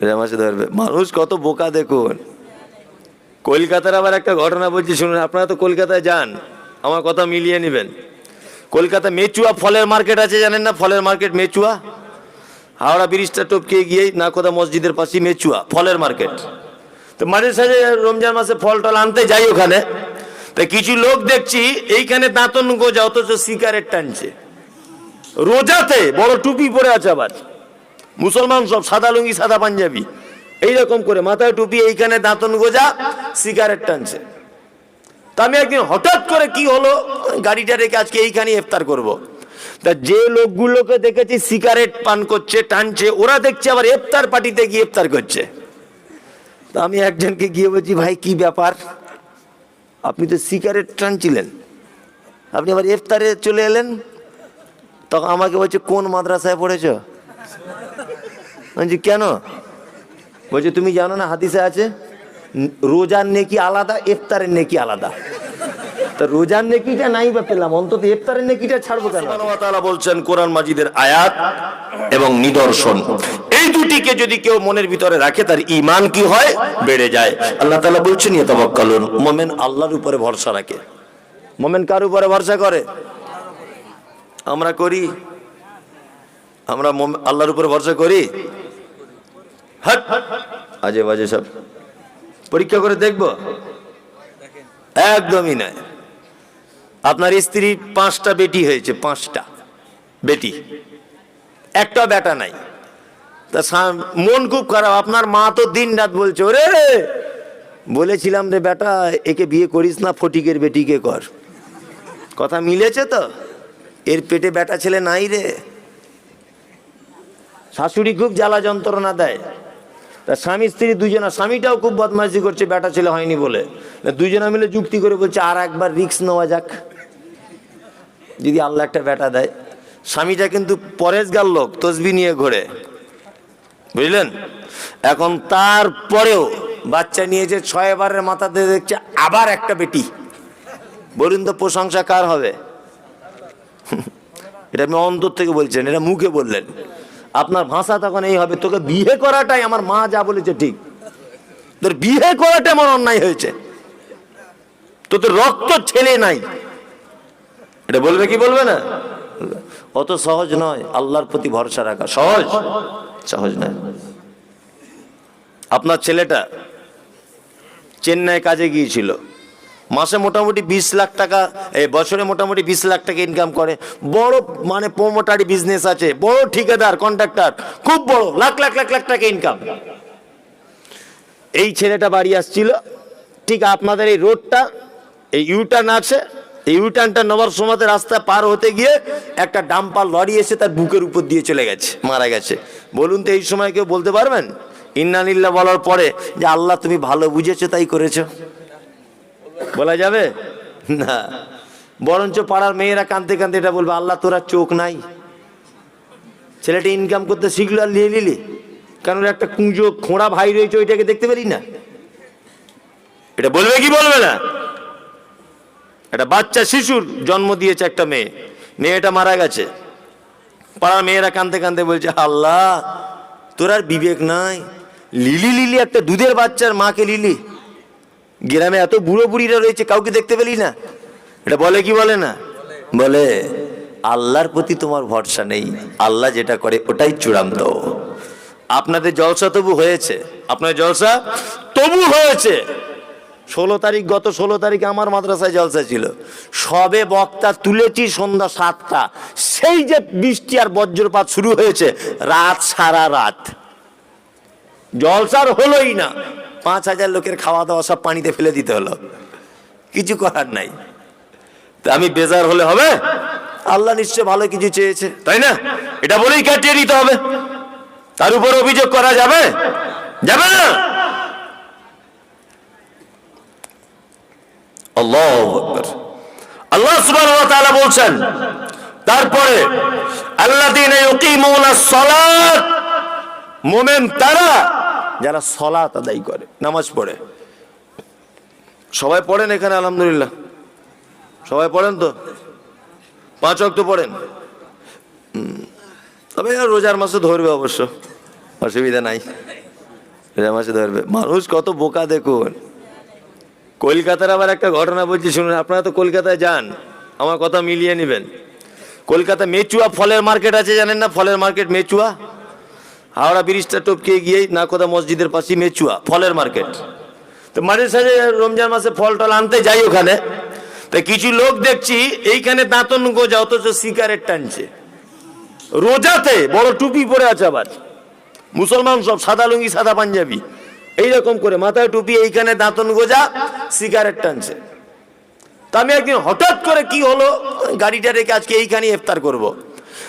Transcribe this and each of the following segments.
রোজা মাসে ধরবে। মানুষ কত বোকা দেখুন। কলকাতার আবার একটা ঘটনা বলছি, শুনুন, আপনারা তো কলকাতায় যান, আমার কথা মিলিয়ে নেবেন। কলকাতা মেচুয়া ফলের মার্কেট আছে, জানেন না ফলের মার্কেট মেচুয়া? হাওড়া ব্রিজটা টপকে গিয়ে নাকোদা মসজিদের পাশে মেচুয়া, ফলের মার্কেট। তো মাঝে সাঝে রমজান মাসে ফল টল আনতে যাই ওখানে। তা কিছু লোক দেখছি, এইখানে দাঁতন গোজা, অথচ সিগারেট টানছে। রোজাতে বড় টুপি পরে আছে আবার। মুসলমান সব সাদা লুঙ্গি, সাদা পাঞ্জাবি। এইরকম করে মাথায় টুপি, এইখানে দাঁতন গোজা, সিগারেট টানছে। তা আমি একদিন হঠাৎ করে কি হলো? গাড়িটা রেখে আজকে এইখানে ইফতার করব। তা যে লোকগুলোকে দেখেছি সিগারেট পান করছে, টানছে, ওরা দেখছে আবার ইফতার পার্টিতে গিয়ে ইফতার করছে। তা আমি একজনকে গিয়ে বলছি, ভাই, কি ব্যাপার? আপনি তো সিগারেট টানছিলেন। আপনি আবার ইফতারে চলে এলেন? তখন আমাকে বলছে, কোন মাদ্রাসায় পড়েছ? বলছি, কেন? বলছে, তুমি জানো না হাদিসে আছে রোজার নেকি আলাদা, ইফতারের নেকি আলাদা। তা রোজার নেকিটা নাই বা পেলাম, অন্তত ইফতারের নেকিটা ছাড়বো কেন? বলছেন, কোরআন মাজিদের আয়াত এবং নিদর্শন। এই দুটিকে যদি কেউ মনের ভিতরে রাখে, তার ঈমান কি হয়? বেড়ে যায়। আল্লাহ তাআলা বলছেন, ইয়াতাওয়াক্কালুন। মুমিন আল্লাহর উপরে ভরসা রাখে। মুমিন কার উপরে ভরসা করে? আমরা করি। আমরা আল্লাহর উপরে ভরসা করি? হাট, আজে বাজে সব। পরীক্ষা করে দেখব? একদমই নয় আপনার স্ত্রীর পাঁচটা বেটি হয়েছে, পাঁচটা বেটি। একটা বেটা নাই। তা মন খুব খারাপ। আপনার মা তো দিন রাত বলছে ওরে! বলেছিলাম রে, বেটা, একে বিয়ে করিস না, ফটিকের বেটিকে কর। কথা মিলেছে তো? এর পেটে বেটা ছেলে নাই রে। শাশুড়ি খুব জ্বালা যন্ত্রণা দেয়। তা স্বামী, স্ত্রী দুজনা স্বামীটাও খুব বদমাইশি করছে, বেটা ছেলে হয়নি বলে। দুজনা মিলে যুক্তি করে বলছে, আর একবার রিক্স নেওয়া যাক। যদি আল্লাহ একটা বেটা দেয়। স্বামীটা কিন্তু পরেশগার লোক, তসবি নিয়ে ঘোরে। বুঝলেন? এখন তারপরেও বাচ্চা নিয়েছে, ছয় বারের মাথাতে দেখছে আবার একটা বেটি। বলুন তো প্রশংসা কার হবে? এটা আপনি অন্তর থেকে বলছেন, এটা মুখে বললেন। আপনার ভাষা তখন এই হবে, তোকে বিয়ে করাটাই আমার মা যা বলেছে ঠিক। তোর বিয়ে করাটা আমার অন্যায় হয়েছে। তোদের রক্ত ছেলে নাই। এটা বলবে কি বলবে না? অত সহজ নয়, আল্লাহর প্রতি ভরসা রাখা। সহজ? সহজ নয়। আপনার ছেলেটা চেন্নাই কাজে গিয়েছিল। মাসে মোটামুটি বিশ লাখ টাকা এই বছরে মোটামুটি বিশ লাখ টাকা ইনকাম করে। বড় মানে প্রোমোটারি বিজনেস আছে। বড় ঠিকাদার কন্ট্রাক্টর খুব বড়, লাখ লাখ লাখ লাখ টাকা ইনকাম এই ছেলেটা বাড়ি আসছিল। ঠিক আপনাদের এই রোডটা, এই ইউটার্ন আছে। এই ইউটার্নটা নেওয়ার সময় রাস্তা পার হতে গিয়ে একটা ডাম্পার লরি এসে তার বুকের উপর দিয়ে চলে গেছে, মারা গেছে। বলুন তো এই সময় কেউ বলতে পারবেন? ইন্নানিল্লা বলার পরে যে, আল্লাহ তুমি ভালো বুঝেছ, তাই করেছ। বলা যাবে? না। বরঞ্চ পাড়ার মেয়েরা কাঁদতে কাঁদতে এটা বলবে, আল্লাহ, তোরা চোখ নাই। ছেলেটা ইনকাম করতে শিখলো আর নিয়ে নিলি। কারণ একটা কুঁজো খোঁড়া ভাই রয়েছে, ওইটাকে দেখতে পারি না? এটা বলবে কি বলবে না? একটা বাচ্চা শিশুর জন্ম দিয়েছে একটা মেয়ে। মেয়েটা মারা গেছে। পাড়ার মেয়েরা কাঁদতে কাঁদতে বলছে, আল্লাহ, তোর আর বিবেক নাই। লিলি লিলি একটা দুধের বাচ্চার মাকে লিলি। গ্রামে এত বুড়ো বুড়িরা রয়েছে, কাউকে দেখতে পেলি না? এটা বলে কি বলে না? বলে, আল্লাহর প্রতি তোমার ভরসা নেই। আল্লাহ যেটা করে ওটাই চূড়ান্ত। আপনাদের জলসা তবু হয়েছে। আপনার জলসা তবু হয়েছে। ষোলো তারিখ, গত ষোলো তারিখে আমার মাদ্রাসায় জলসা ছিল। সবে বক্তা তুলেছি সন্ধ্যা সাতটা। সেই যে বৃষ্টি আর বজ্রপাত শুরু হয়েছে, রাত সারা রাত। জলসার হলোই না। পাঁচ হাজার লোকের খাওয়া দাওয়া সব পানিতে ফেলে দিতে হলো। কিছু করার নাই। তা আমি বেজার হলে হবে? আল্লাহ নিশ্চয় ভালো কিছু চেয়েছে। তাই না? এটা বলেই কাটিয়ে দিতে হবে। তার উপর অভিযোগ করা যাবে? যাবে না? আল্লাহ আল্লাহ বলছেন, তারপরে সালাত, মোমেন তারা যারা সলাত আদায় করে, নামাজ পড়ে। সবাই পড়েন এখানে, আলহামদুলিল্লাহ। সবাই পড়েন তো? পাঁচ অক্ট পড়েন। তবে রোজার মাসে ধরবে অবশ্য। অসুবিধা নাই। রোজার মাসে ধরবে। মানুষ কত বোকা দেখুন। কলকাতার আবার একটা ঘটনা বলছি, শুনুন, আপনারা তো কলকাতায় যান, আমার কথা মিলিয়ে নেবেন। কলকাতা মেচুয়া ফলের মার্কেট আছে, জানেন না ফলের মার্কেট মেচুয়া? হাওড়া ব্রিজটা টপকে গিয়েই না কোথা মসজিদের পাশে মেচুয়া, ফলের মার্কেট। তো মাঝে সাঝে রমজান মাসে ফল টল আনতে যাই ওখানে। তা কিছু লোক দেখছি, এইখানে দাঁতন গোজা, অথচ সিগারেট টানছে। রোজাতে বড় টুপি পরে আছে আবার। মুসলমান সব সাদা লুঙ্গি, সাদা পাঞ্জাবি। এইরকম করে মাথায় টুপি, এইখানে দাঁতন গোজা, সিগারেট টানছে। তা আমি একদিন হঠাৎ করে কি হলো? গাড়িটা রেখে আজকে এইখানে ইফতার করব।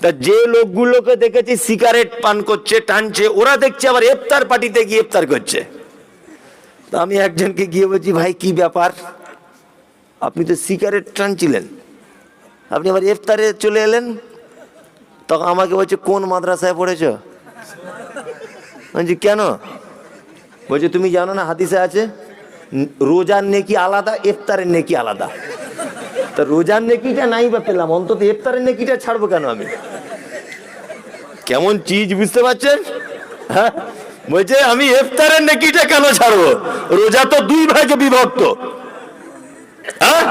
তা যে লোকগুলোকে দেখেছি সিগারেট পান করছে, টানছে, ওরা দেখছে আবার ইফতার পার্টিতে গিয়ে ইফতার করছে। তা আমি একজনকে গিয়ে বলছি, ভাই, কি ব্যাপার? আপনি তো সিগারেট টানছিলেন। আপনি আবার ইফতারে চলে এলেন? তখন আমাকে বলছে, কোন মাদ্রাসায় পড়েছ? বলছি, কেন? বলছে, তুমি জানো না হাদিসে আছে, রোজার নেকি আলাদা, ইফতারের নেকি আলাদা। তা রোজার নেকিটা নাই বা পেলাম, অন্তত ইফতারের নেকিটা ছাড়বো কেন আমি? কেমন চিজ, বুঝতে পারছেন? হ্যাঁ? বলছে, আমি ইফতারের নেকিটা কেন ছাড়বো? রোজা তো দুই ভাগে বিভক্ত। হ্যাঁ?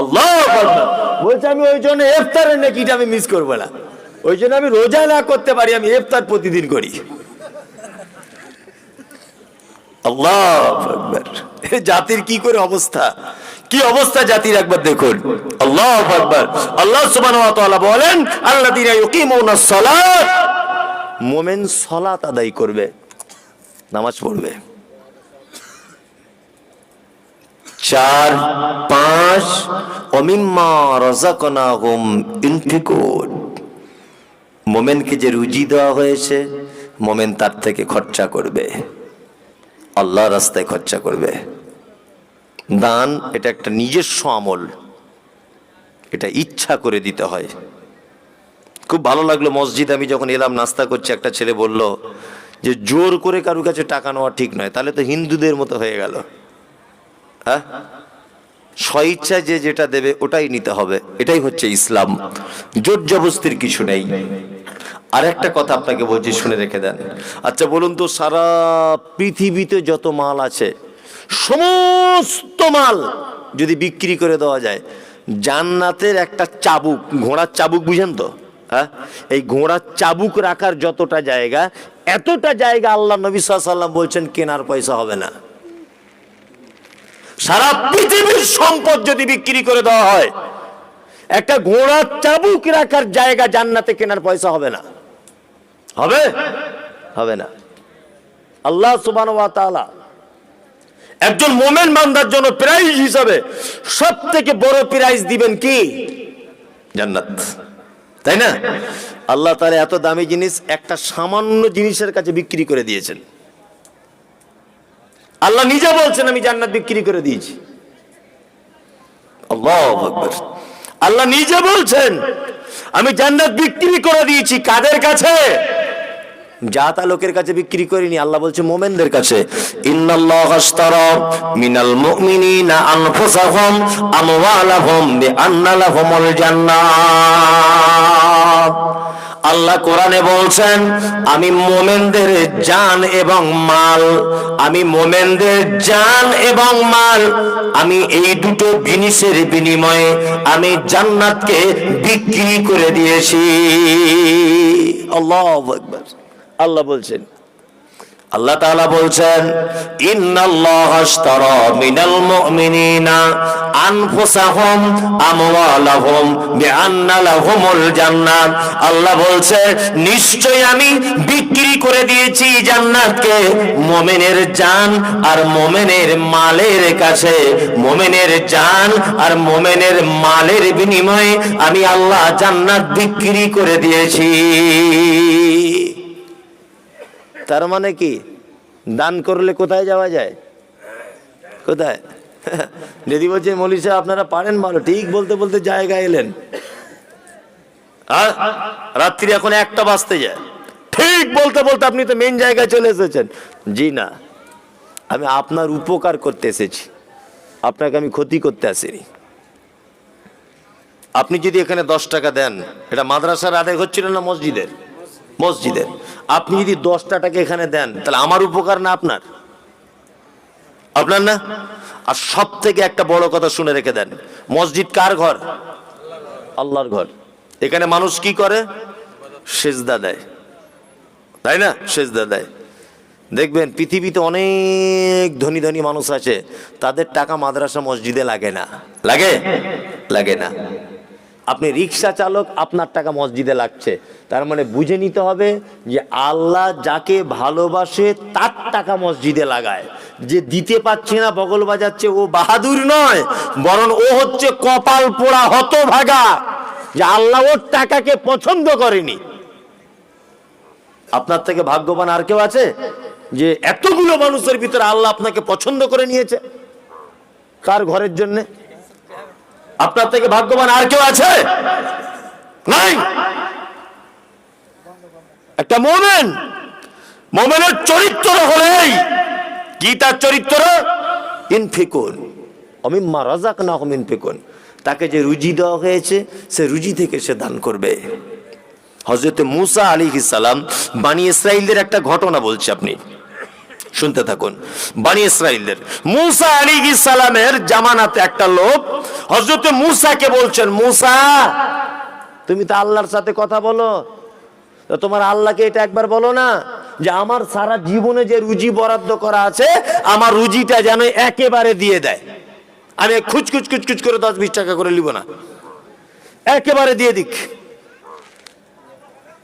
আল্লাহ বলছে, আমি ওই জন্য ইফতারের নেকিটা আমি মিস করব না। ওই জন্য আমি রোজা না করতে পারি, আমি ইফতার প্রতিদিন করি। আল্লাহ জাতির কি করে অবস্থা? কি অবস্থা জাতির একবার দেখুন। আল্লাহ আকবার। আল্লাহ সুবহানাহু ওয়া বলেন, আল্লাযীনা ইউকিমুনাস সালাত। মুমিন সালাত আদায় করবে, নামাজ পড়বে। চার, পাঁচ, অমিম্মা রাযাকনাহুম ইনফিকুন। মোমেনকে যে রুজি দেওয়া হয়েছে, মোমেন তার থেকে খরচা করবে। আল্লাহ রাস্তায় খরচা করবে। দান, এটা একটা নিজস্ব আমল। এটা ইচ্ছা করে দিতে হয়। খুব ভালো লাগল মসজিদ, আমি যখন এলাম, নাস্তা করছি, একটা ছেলে বলল যে, জোর করে কারুর কাছে টাকা নেওয়া ঠিক নয়। তাহলে তো হিন্দুদের মতো হয়ে গেল। হ্যাঁ? স্বইচ্ছা যে যেটা দেবে, ওটাই নিতে হবে। এটাই হচ্ছে ইসলাম। জোর জবস্তির কিছু নেই। আর একটা কথা আপনাকে বলছি, শুনে রেখে দেন। আচ্ছা বলুন তো, সারা পৃথিবীতে যত মাল আছে সমস্ত মাল যদি বিক্রি করে দেওয়া যায়। জান্নাতের একটা চাবুক, ঘোড়ার চাবুক, বুঝেন তো? হ্যাঁ? এই ঘোড়ার চাবুক রাখার যতটা জায়গা, এতটা জায়গা আল্লাহ নবী সাল্লাম বলছেন, কেনার পয়সা হবে না। সারা পৃথিবীর সম্পদ যদি বিক্রি করে দেওয়া হয়, একটা ঘোড়ার চাবুক রাখার জায়গা জান্নাতে কেনার পয়সা হবে না। হবে? হবে না। আল্লাহ সুবান একজন মোমেন বান্দার জন্য প্রাইজ হিসাবে সব থেকে বড় প্রাইজ দিবেন কি? জান্নাত। তাই না? আল্লাহ তাআলা এত দামি জিনিস একটা সামান্য জিনিসের কাছে বিক্রি করে দিয়েছেন। আল্লাহ নিজে বলছেন, আমি জান্নাত বিক্রি করে দিয়েছি। আল্লাহু আল্লাহ নিজে বলছেন, আমি জান্নাত বিক্রি করে দিয়েছি কাদের কাছে? জাতা লোকের কাছে বিক্রি করিনি, আল্লাহ বলছে মোমেনদের কাছে। মিনাল আল্লাহ কোরআনে বলছেন, আমি মোমেনদের জান এবং মাল, আমি মোমেনদের জান এবং মাল, আমি এই দুটো জিনিসের বিনিময়ে আমি জান্নাতকে বিক্রি করে দিয়েছি। আল্লাহ আকবার। আল্লাহ বলছেন। আল্লাহ তাআলা বলছেন আশতারা মিনাল মুমিনিনা আনফুসাহুম আমওয়ালাহুম বিআন্না লাহুমুল জান্নাত। আল্লাহ বলছে নিশ্চয় আমি বিক্রি করে দিয়েছি জান্নাতকে। মুমিনের জান আর মুমিনের মালের কাছে, মুমিনের জান আর মুমিনের মালের বিনিময়ে আমি আল্লাহ জান্নাত বিক্রি করে দিয়েছি। তার মানে কি? দান করলে কোথায় যাওয়া যায়? কোথায়? যদি বলছে, মৌলী সাহেব, আপনারা পারেন ভালো। ঠিক বলতে বলতে জায়গা এলেন। রাত্রি এখন একটা বাজতে যায়। ঠিক বলতে বলতে আপনি তো মেন জায়গায় চলে এসেছেন। জি না, আমি আপনার উপকার করতে এসেছি। আপনাকে আমি ক্ষতি করতে আসিনি। আপনি যদি এখানে দশ টাকা দেন, এটা মাদ্রাসার আদায় হচ্ছিল না মসজিদের? মসজিদের। আপনি যদি দশটা টাকা এখানে দেন, তাহলে আমার উপকার না আপনার? আপনার না? আর সব থেকে একটা বড় কথা শুনে রেখে দেন, মসজিদ কার ঘর? আল্লাহর ঘর। এখানে মানুষ কি করে? সেজদা দেয়। তাই না? সেজদা দেয়। দেখবেন, পৃথিবীতে অনেক ধনী ধনী মানুষ আছে, তাদের টাকা মাদ্রাসা মসজিদে লাগে না। লাগে? লাগে না। আপনি রিক্সা চালক, আপনার টাকা মসজিদে লাগছে। তার মানে বুঝে নিতে হবে যে আল্লাহ যাকে ভালোবাসে, তার টাকা মসজিদে লাগায়। যে দিতে পারছে না, বগল বাজাচ্ছে, ও বাহাদুর নয়, বরং ও হচ্ছে কপাল পোড়া হতভাগা, যে আল্লাহ ওর টাকাকে পছন্দ করেনি। আপনার থেকে ভাগ্যবান আর কেউ আছে? যে এতগুলো মানুষের ভিতরে আল্লাহ আপনাকে পছন্দ করে নিয়েছে। কার ঘরের জন্য? আপনার থেকে ভাগ্যবান আর কেউ আছে? নাই? একটা মোমেন। মোমেনের চরিত্র হলেই কি তার চরিত্র? ইনফিকুন। অমিম্মা রাজাক না হমিন ফিকুন তাকে যে রুজি দেওয়া হয়েছে, সে রুজি থেকে সে দান করবে। হজরত মুসা আলী সালাম বানি ইসরায়েলদের একটা ঘটনা বলছে আপনি। শুনতে থাকুন। বানি ইসরায়েলদের মুসা আলী সালামের জামানাতে একটা লোক হজরত মুসাকে বলছেন, মুসা, তুমি তো আল্লাহর সাথে কথা বলো। তোমার আল্লাহকে এটা একবার বলো না যে আমার সারা জীবনে যে রুজি বরাদ্দ করা আছে, আমার রুজিটা যেন একেবারে দিয়ে দেয়। আমি খুচকুচ খুচকুচ করে দশ বিশ টাকা করে নিব না। একেবারে দিয়ে দিক।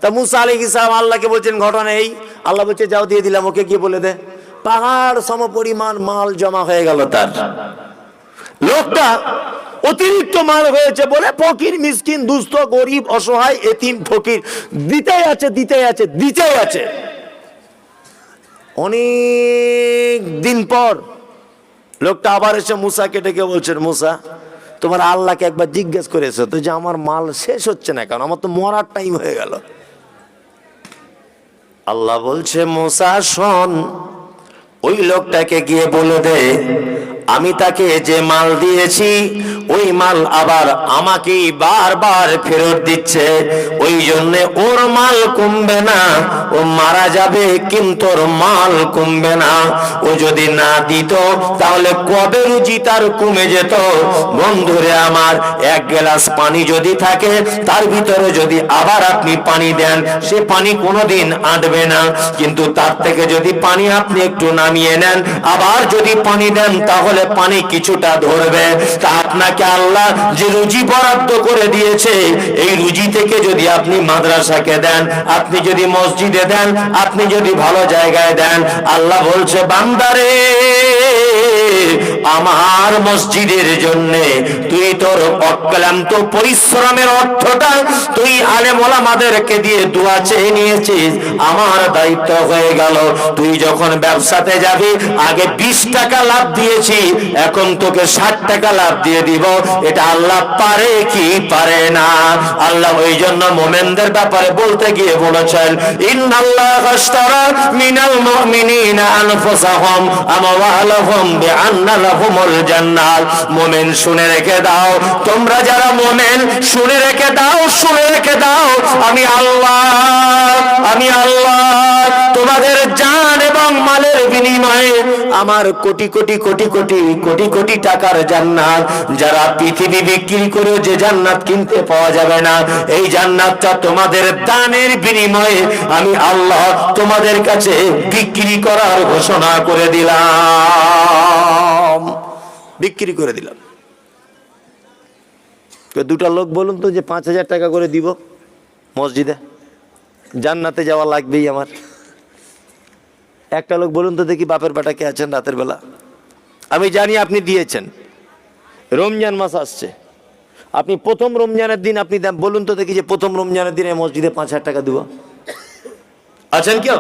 তা মুসা আলী ইসলাম আল্লাহকে বলছেন, ঘটনা এই। আল্লাহ বলছে, যাও, দিয়ে দিলাম, ওকে গিয়ে বলে দে। পাহাড় সম পরিমাণ মাল জমা হয়ে গেল তার। লোকটা অতিরিক্ত মাল হয়েছে বলে ফকির, মিসকিন, দুস্থ, গরিব, অসহায়, এতিম, ফকির। দিতেই আছে দিতেই আছে দিতেই আছে। অনেক দিন পর লোকটা আবার এসে মুসাকে ডেকে বলছেন মুসা, তোমার আল্লাহকে একবার জিজ্ঞেস করেছ তো যে আমার মাল শেষ হচ্ছে না কারণ আমার তো মরার টাইম হয়ে গেল। আল্লাহ বলছে, মুসা, শোন, ওই লোকটাকে গিয়ে বলে দে, আমি তাকে যে মাল দিয়েছি ওই মাল আবার আমাকেই বারবার ফেরত দিচ্ছে। ওই জন্য ওর মাল কমবে না, ও মারা যাবে কিন্তু ওর মাল কমবে না। ও যদি না দিত, তাহলে কবে রুজি তার কমে যেত? বন্ধুরে আমার, এক গ্লাস পানি যদি থাকে, তার ভিতরে যদি আবার আপনি পানি দেন, সে পানি কোনোদিন আঁটবে না। কিন্তু তার থেকে যদি পানি আপনি একটু নামিয়ে নেন, আবার যদি পানি দেন, তাহলে পানি কিছুটা ধরবে। তা আপনাকে আল্লাহ যে রুজি বরাদ্দ করে দিয়েছে, এই রুজি থেকে যদি আপনি মাদ্রাসাকে দেন, আপনি যদি মসজিদে দেন, আপনি যদি ভালো জায়গায় দেন, আল্লাহ বলছে, বান্দারে, আমার মসজিদের জন্য তুই তোর অক্লান্ত পরিশ্রমের অর্থটা তুই আলেম ওলামাদেরকে দিয়ে দোয়া চেয়ে নিয়েছিস, আমার দায়িত্ব হয়ে গেল। তুই যখন ব্যবসাতে যাবি, আগে বিশ টাকা লাভ দিয়েছি, এখন তোকে ষাট টাকা লাভ দিয়ে দিব। এটা আল্লাহ পারে কি পারে না? আল্লাহ ওই জন্য মোমেনদের ব্যাপারে বলতে গিয়ে বলেছেন শুনে রেখে দাও শুনে রেখে দাও আমি আল্লাহ আমি আল্লাহ, তোমাদের জান এবং মালের বিনিময়ে আমার কোটি কোটি কোটি কোটি কোটি কোটি টাকার জান্নাত যারা পৃথিবী বিক্রি করে যে জান্নাত কিনতে পাওয়া যাবে না, এই জান্নাতটা তোমাদের দানের বিনিময়ে আমি আল্লাহ তোমাদের কাছে বিক্রি করার ঘোষণা করে দিলাম। বিক্রি করে দিলাম। দুটা লোক বলুন তো যে পাঁচ হাজার টাকা করে দিব মসজিদে। জান্নাতে যাওয়া লাগবেই আমার। একটা লোক বলুন তো দেখি বাপের বেটা কে আছেন রাতের বেলা। আমি জানি আপনি দিয়েছেন। রমজান মাস আসছে। আপনি প্রথম রমজানের দিন আপনি বলুন তো দেখি যে প্রথম রমজানের দিনে মসজিদে পাঁচ হাজার টাকা দেবো। আছেন কেউ?